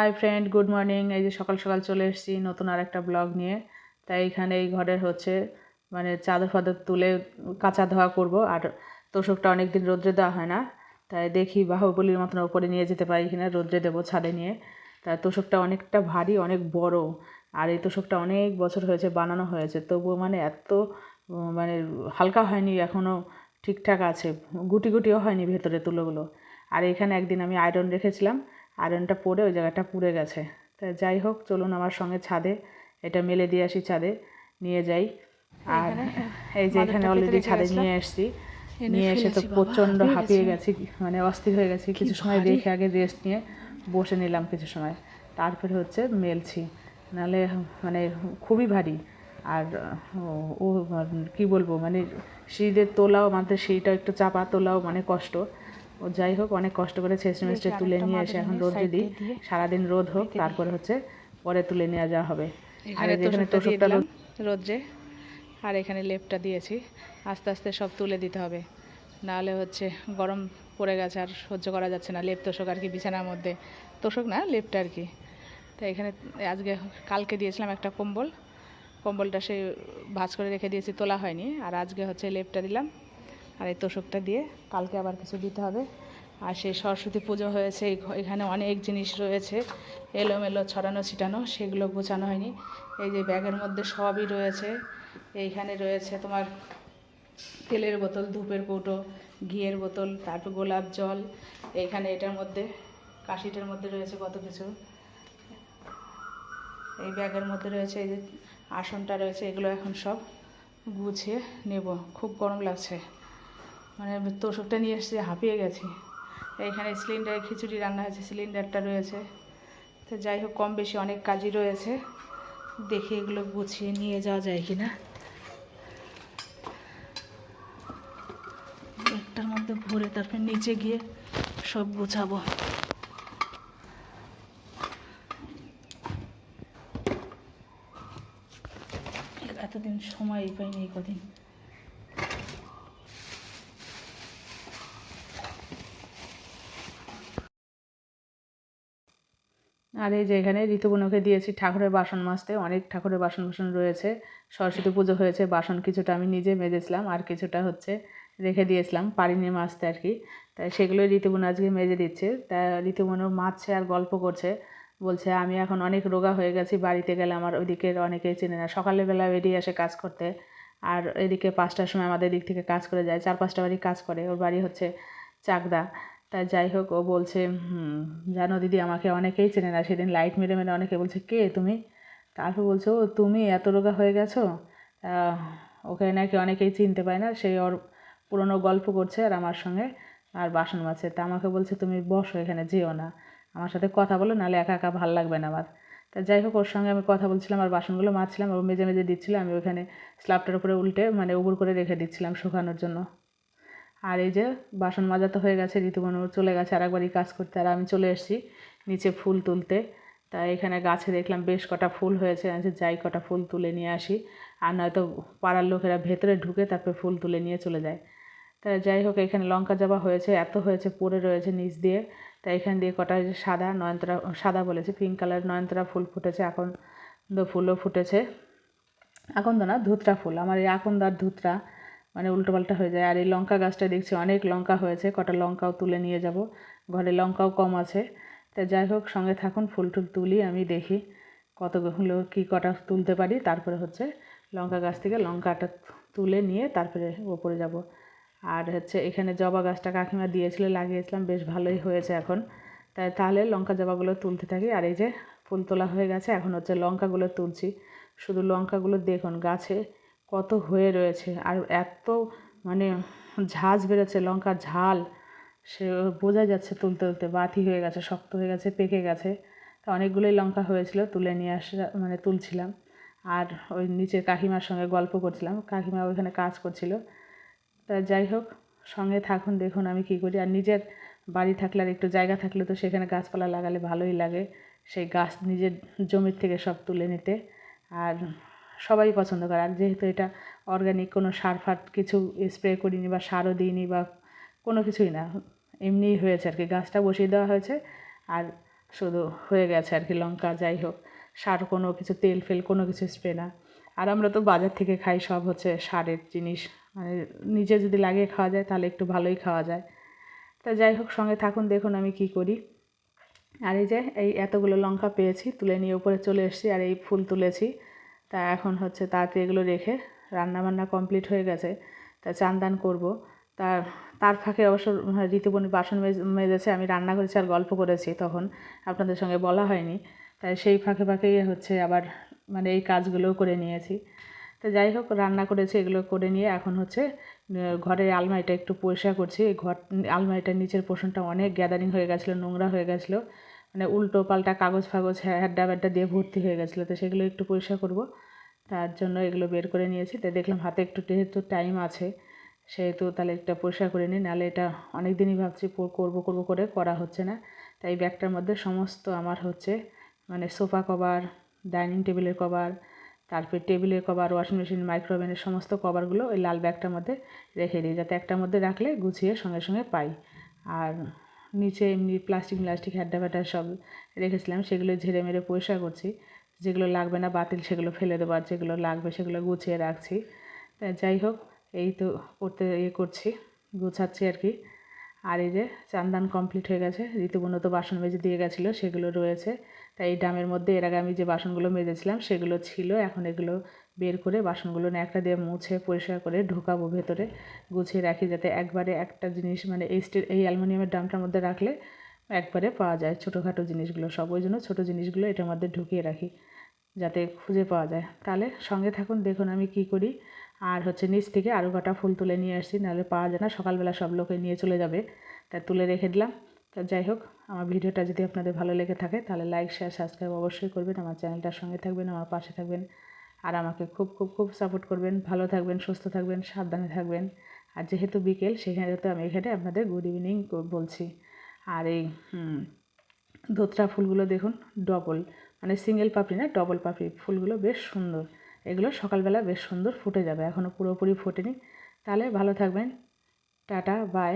Hi friend good morning এই যে সকাল সকাল চলে এসেছি নতুন আর একটা ব্লগ নিয়ে। তাই এখানে এই ঘরের হচ্ছে মানে চাদর ফাদর তুলে কাঁচা ধোয়া করব। আর তোষকটা অনেক দিন রোদ্রে দেওয়া হয় না। তাই দেখি বাহুবলির মতন ওপরে নিয়ে যেতে পারি কিনা, রোদ্রে দেবো ছাদে নিয়ে। তাই তোষকটা অনেকটা ভারী, অনেক বড়। আর এই তোষকটা অনেক বছর হয়েছে, বানানো হয়েছে। তবুও মানে এত মানে হালকা হয়নি এখনও ঠিকঠাক আছে। গুটি গুটিও হয়নি ভেতরে তুলোগুলো। আর এখানে একদিন আমি আয়রন রেখেছিলাম। আয়রনটা পরে ওই জায়গাটা পুড়ে গেছে। তা যাই হোক চলুন আমার সঙ্গে ছাদে এটা মেলে দিয়ে আসি ছাদে নিয়ে যাই। আর এই যে এখানে অলরেডি ছাদে নিয়ে এসেছি নিয়ে এসে তো প্রচণ্ড হাঁপিয়ে গেছি। মানে অস্থির হয়ে গেছি। কিছু সময় রেখে আগে রেস্ট নিয়ে বসে নিলাম কিছু সময়। তারপরে হচ্ছে মেলছি। নাহলে মানে খুবই ভারী। আর ও- কি বলব মানে সিঁড়িতে তোলাও আমাদের সিঁড়িটা একটু চাপা তোলাও মানে কষ্ট। ও যাই হোক অনেক কষ্ট করে ছেঁচড়ে মেচড়ে তুলে নিয়ে এসে এখন রোদ দিই সারাদিন রোদ হোক তারপরে হচ্ছে পরে তুলে নিয়ে যাওয়া হবে। আর এখানে তোষকটা রোদ্রে আর এখানে লেপটা দিয়েছি। আস্তে আস্তে সব তুলে দিতে হবে। নাহলে হচ্ছে গরম পড়ে গেছে আর সহ্য করা যাচ্ছে না। লেপ তোষক আর কি বিছানার মধ্যে। তোষক না লেপটা আর কি। তো এখানে আজকে কালকে দিয়েছিলাম একটা কম্বল। কম্বলটা সে ভাঁজ করে রেখে দিয়েছি তোলা হয়নি। আর আজকে হচ্ছে লেপটা দিলাম। আর এই তোষকটা দিয়ে কালকে আবার কিছু দিতে হবে। আর সেই সরস্বতী পুজো হয়েছে এখানে অনেক জিনিস রয়েছে, এলোমেলো, ছড়ানো, ছিটানো, সেগুলো গোছানো হয়নি। এই যে ব্যাগের মধ্যে সবই রয়েছে। এইখানে রয়েছে তোমার তেলের বোতল, ধূপের কৌটো, ঘিয়ের বোতল, তারপর গোলাপ জল, এইখানে এটার মধ্যে, কাশিটার মধ্যে রয়েছে কত কিছু। এই ব্যাগের মধ্যে রয়েছে, এই যে আসনটা রয়েছে, এগুলো এখন সব গুছিয়ে নেব। খুব গরম লাগছে। মানে তোষকটা নিয়ে এসেছি হাঁপিয়ে গেছি। এইখানে সিলিন্ডারে খিচুড়ি রান্না হয়েছে সিলিন্ডারটা রয়েছে। তো যাই হোক, কম বেশি অনেক কাজই রয়েছে। দেখি এগুলো গুছিয়ে নিয়ে যাওয়া যায় কি না একটার মধ্যে ভরে তারপর নিচে গিয়ে সব গুছাবো। এতদিন সময় পাইনি কদিন। আর এই যে এখানে ঋতুবনুকে দিয়েছি ঠাকুরের বাসন মাজতে, অনেক ঠাকুরের বাসন বাসন রয়েছে। সরস্বতী পুজো হয়েছে, বাসন কিছুটা আমি নিজে মেজেছিলাম, আর কিছুটা হচ্ছে রেখে দিয়েছিলাম, পারিনি মাজতে আর কি। তাই সেগুলোই ঋতুবনু আজকে মেজে দিচ্ছে। তা ঋতুবনু মাজছে আর গল্প করছে। বলছে, আমি এখন অনেক রোগা হয়ে গেছি, বাড়িতে গেলে আমার ওইদিকের অনেকেই চেনে না। সকালে বেলা বেরিয়ে আসে কাজ করতে। আর এদিকে পাঁচটার সময় আমাদের দিক থেকে কাজ করে যায়, চার পাঁচটা বাড়ি কাজ করে। ওর বাড়ি হচ্ছে চাকদা। তা যাই হোক, ও বলছে জানো দিদি, আমাকে অনেকেই চেনে না। সেদিন লাইট মেরে মেরে অনেকে বলছে, কে তুমি? তারপর বলছে, ও, তুমি এত রোগা হয়ে গেছো? ওকে নাকি অনেকেই চিনতে পায় না। সেই ওর পুরনো গল্প করছে আর আমার সঙ্গে, আর বাসন মাছে তা আমাকে বলছে, তুমি বসো, এখানে যেও না। আমার সাথে কথা বলো, নাহলে একা একা ভালো লাগবে না আমার। তা যাই হোক, ওর সঙ্গে আমি কথা বলছিলাম, আর বাসনগুলো মাজছিলাম, ও মেজে মেজে দিচ্ছিল, আমি ওখানে স্ল্যাবটার উপরে উল্টে মানে উবুর করে রেখে দিচ্ছিলাম শুকানোর জন্য। আর এই যে বাসন মাজা তো হয়ে গেছে ঋতুবনু চলে গেছে আর একবারই কাজ করতে। আর আমি চলে এসেছি নিচে ফুল তুলতে। তা এখানে গাছে দেখলাম বেশ কটা ফুল হয়েছে বলছি, যাই কটা ফুল তুলে নিয়ে আসি। আর নয়তো পাড়ার লোকেরা ভেতরে ঢুকে তারপরে ফুল তুলে নিয়ে চলে যায়। তা যাই হোক এখানে লঙ্কা জবা হয়েছে এত হয়েছে পড়ে রয়েছে নিচ দিয়ে। তা এখান দিয়ে কটা সাদা নয়নতারা সাদা বলেছে পিঙ্ক কালার নয়নতারা ফুল ফুটেছে এখন ফুলও ফুটেছে। আকন্দ না ধুতরা ফুল আমার এই আকন্দ আর ধুতরা। মানে উল্টোপাল্টা হয়ে যায়। আর এই লঙ্কা গাছটা দেখছি অনেক লঙ্কা হয়েছে, কটা লঙ্কাও তুলে নিয়ে যাব। ঘরে লঙ্কাও কম আছে। তা যাই হোক, সঙ্গে থাকুন, ফুল টুল তুলি, আমি দেখি কতগুলো কী কটা তুলতে পারি। তারপরে হচ্ছে লঙ্কা গাছ থেকে লঙ্কাটা তুলে নিয়ে তারপরে ওপরে যাব। আর হচ্ছে এখানে জবা গাছটা কাকিমা দিয়েছিল, লাগিয়েছিলাম, বেশ ভালোই হয়েছে এখন। তাই তাহলে লঙ্কা জবাগুলো তুলতে থাকি। আর এই যে ফুল তোলা হয়ে গেছে, এখন হচ্ছে লঙ্কাগুলো তুলছি। শুধু লঙ্কাগুলো দেখুন, গাছে কত হয়ে রয়েছে আর এত মানে ঝাঁজ বেরোচ্ছে লঙ্কার ঝাল। সে বোঝা যাচ্ছে তুলতে তুলতে, বাতি হয়ে গেছে, শক্ত হয়ে গেছে, পেকে গেছে। তা অনেকগুলোই লঙ্কা হয়েছিল, তুলে নিয়ে আসা মানে তুলছিলাম। আর ওই নিচে কাকিমার সঙ্গে গল্প করছিলাম। কাকিমা ওইখানে কাজ করছিল। তা যাই হোক, সঙ্গে থাকুন, দেখুন আমি কী করি। আর নিজের বাড়ি থাকলে আর একটু জায়গা থাকলে তো সেখানে গাছপালা লাগালে ভালোই লাগে। সেই গাছ নিজের জমির থেকে সব তুলে নিতে। আর সবাই পছন্দ করে। আর যেহেতু এটা অর্গানিক কোনো সার ফার কিছু স্প্রে করিনি বা সারও দিইনি বা কোনো কিছুই না, এমনিই হয়েছে আর কি গাছটা বসিয়ে দেওয়া হয়েছে আর শুধু হয়ে গেছে আর কি লঙ্কা, যাই হোক। সার কোনো কিছু, তেল ফেল কোনো কিছু স্প্রে না। আর আমরা তো বাজার থেকে খাই সব হচ্ছে সারের জিনিস। মানে নিজে যদি লাগিয়ে খাওয়া যায় তাহলে একটু ভালোই খাওয়া যায়। তা যাই হোক, সঙ্গে থাকুন, দেখুন আমি কি করি। আর এই যে, এই এতগুলো লঙ্কা পেয়েছি, তুলে নিয়ে উপরে চলে এসেছি আর এই ফুল তুলেছি। তা এখন হচ্ছে তাড়াতাড়ি এগুলো রেখে রান্না বান্না কমপ্লিট হয়ে গেছে। তা চান দান করব। তার তার ফাঁকে অবশ্য ঋতুবনি বাসন মেজেছে, আমি রান্না করেছি আর গল্প করেছি তখন, আপনাদের সঙ্গে বলা হয়নি। তাই সেই ফাঁকে ফাঁকেই হচ্ছে আবার মানে এই কাজগুলোও করে নিয়েছি। তো যাই হোক, রান্না করেছি, এগুলো করে নিয়ে এখন হচ্ছে ঘরের আলমারিটা একটু পরিষ্কার করছি। ঘর, আলমারিটার নিচের পোষণটা অনেক গ্যাদারিং হয়ে গেছিল, নোংরা হয়ে গেছিল। মানে উল্টো পাল্টা কাগজ ফাগজ হ্যাড্ডা ব্যাড্ডা দিয়ে ভর্তি হয়ে গেছিল, তো সেগুলো একটু পরিষ্কার করব। তার জন্য এগুলো বের করে নিয়েছি। তো দেখলাম হাতে একটু যেহেতু টাইম আছে, সেহেতু তাহলে একটা পরিষ্কার করে নিই। নাহলে এটা অনেক দিনই ভাবছি করব করব করে করা হচ্ছে না। তাই ব্যাগটার মধ্যে সমস্ত আমার হচ্ছে মানে সোফা কভার, ডাইনিং টেবিলের কভার, তারপরে টেবিলের কভার ওয়াশিং মেশিন মাইক্রোওভেনের সমস্ত কভারগুলো ওই লাল ব্যাগটার মধ্যে রেখে দিই। যাতে একটার মধ্যে রাখলে গুছিয়ে সঙ্গে সঙ্গে পাই। আর নিচে এমনি প্লাস্টিক প্লাস্টিক হ্যাড্ডা ব্যাটা সব রেখেছিলাম, সেগুলো ঝেড়ে মেরে পরিষ্কার করছি। যেগুলো লাগবে না বাতিল সেগুলো ফেলে দেবো আর যেগুলো লাগবে সেগুলো গুছিয়ে রাখছি। যাই হোক, এই তো করতে ইয়ে করছি, গুছাচ্ছি আর কি। আর এই যে চান্দান কমপ্লিট হয়ে গেছে ঋতুবর্ণ তো বাসন মেজে দিয়ে গেছিল, সেগুলো রয়েছে। তাই এই ড্রামের মধ্যে এর আগে আমি যে বাসনগুলো মেজেছিলাম, সেগুলো ছিল, এখন এগুলো বের করে বাসনগুলো ন্যাকড়া দিয়ে মুছে পরিষ্কার করে ঢোকাবো ভেতরে। গুছিয়ে রাখি যাতে একবারে একটা জিনিস মানে এই স্টিল, এই অ্যালুমিনিয়ামের ড্রামটার মধ্যে রাখলে একবারে পাওয়া যায় ছোটোখাটো জিনিসগুলো। সব ওই জন্য ছোটো জিনিসগুলো এটার মধ্যে ঢুকিয়ে রাখি যাতে খুঁজে পাওয়া যায়। তাহলে সঙ্গে থাকুন, দেখুন আমি কি করি। আর হচ্ছে নিচ থেকে আরও কটা ফুল তুলে নিয়ে আসছি, নাহলে পাওয়া যায় না। সকালবেলা সব লোকে নিয়ে চলে যাবে, তা তুলে রেখে দিলাম। তা যাই হোক, আমার ভিডিওটা যদি আপনাদের ভালো লেগে থাকে, তাহলে লাইক শেয়ার সাবস্ক্রাইব অবশ্যই করবেন। আমার চ্যানেলটার সঙ্গে থাকবেন, আমার পাশে থাকবেন। আর আমাকে খুব খুব খুব সাপোর্ট করবেন। ভালো থাকবেন, সুস্থ থাকবেন, সাবধানে থাকবেন। আর যেহেতু বিকেল, সেখানে তো আমি এখানে আপনাদের গুড ইভিনিং বলছি। আর এই ধোত্রা ফুলগুলো দেখুন ডবল মানে সিঙ্গেল পাপড়ি না ডবল পাপড়ি। ফুলগুলো বেশ সুন্দর। এগুলো সকালবেলা বেশ সুন্দর ফুটে যাবে। এখনও পুরোপুরি ফোটেনি। তাহলে ভালো থাকবেন। Tata bye